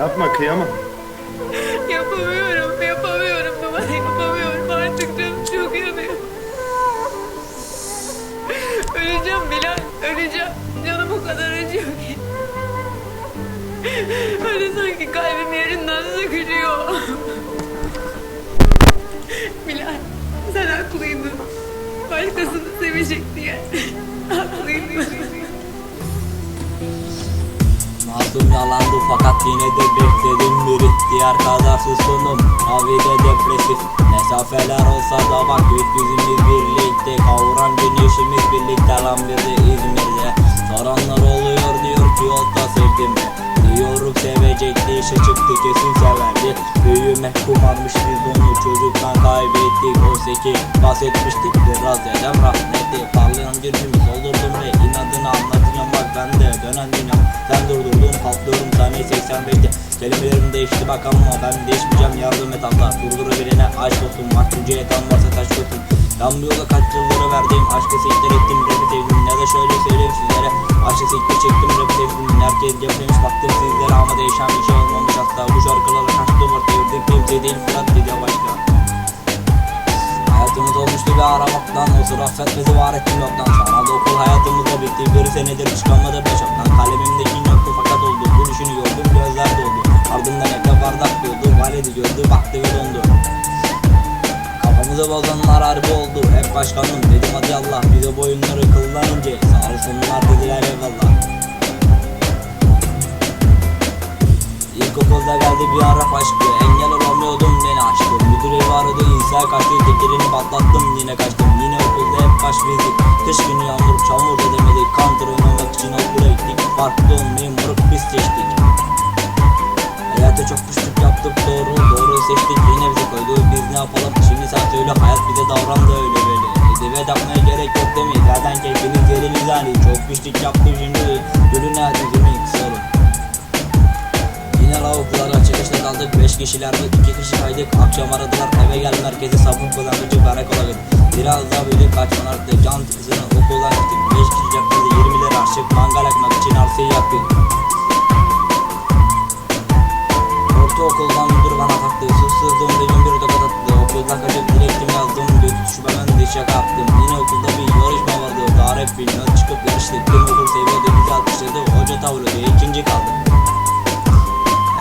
Yapma kıyamam. Yapamıyorum, yapamıyorum numara yapamıyorum. Artık canım çok yanıyor. Öleceğim Bilal, öleceğim. Canım o kadar acıyor ki. Öyle sanki kalbim yerinden sıkışıyor. Bilal, sen haklıydın. Başkasını sevecek diye. Masum yalandı fakat yine de bekledim bir ihtiyar kazasız sonum Havide depresif Mesafeler olsa da bak gökyüzümüz birlikte Kavuran güneşimiz birlikte lan bizi İzmir'de. Soranlar oluyor diyor ki yolda sevdim. Diyorum sevecekti işe çıktı kesin severdi. Büyüme kumarmış biz onu çocuktan kaybettik. O seki bahsetmiştik biraz dedem rahmetli. Parlayan gözümüz olurdum ve inadını anlatacağım. Bak ben de dönen dünyam Sen 85'te Kelimelerim değişti bak ama ben değişmeyeceğim. Yardım et Allah. Durdurabilene aşk olsun. Mahkumcu yetan varsa taş olsun Ben bu yola kaç yılları verdim. Aşkı siktir ettim. Rapi sevdim. Ne de şöyle söyleyeyim sizlere. Aşkı siktir çektim. Rapi sevdim. Herkes yapıyormuş baktım sizlere ama değişen bir şey olmamış. Hatta bu şarkılarla kaç duvar devirdim Kimse değil Fırat dedi başka. Hayatımız olmuştu bir aramaktan. O sıra affetmezi var ettim yoktan. Sana da okul hayatımızda bitti. Bir senedir çıkamadı beş oktan Ve dondu. Kafamızı bozanlar harbi oldu. Hep başkanım dedim hadi Allah. Bir de boyunları kıllanınca Sağ olsunlar dediler eyvallah. İlkokulda geldi bir Arap aşkı. Engel olamıyordum beni aşkı Müdür evi aradı insan kaçtı. Tekerini patlattım yine kaçtım. Yine okulda hep baş bizdik. Kış günü yağmur çamur da demedik Counter oynamak için okula gittik. Farklı olmayı moruk biz seçtik Hayata çok düştük yaptık doğru Doğru seçtik yine bizi koydu Biz ne yapalım? Şimdi sen söyle Hayat bize davrandı öyle böyle. Edebiyat yapmaya gerek yok değil mi? Zaten keyfiniz yeriniz hani Çok düştük yaptım şimdi. Gülün her yüzümü sorun Yine lavuklara çıkışta kaldık. 5 kişilerdi 2 kişi kaydık. Akşam aradılar. Eve gel merkezi sapın kullanıcı karakola git Biraz daha böyle kaçman arttı can kızını okuldan gittik. 5 kişi yakladı 20 lira açtık mangal Bilmiyor çıkıp Tüm okul seviyordu bizi alkışladı Hoca tavırdı ikinci kaldık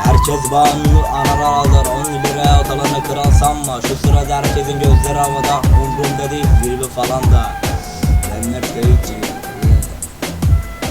Herkes bağımlı analar alır. 10 liraya otalanı kral sanma. Şu sırada herkesin gözleri havada. Umrumda değil zirve falan da. Ben hep için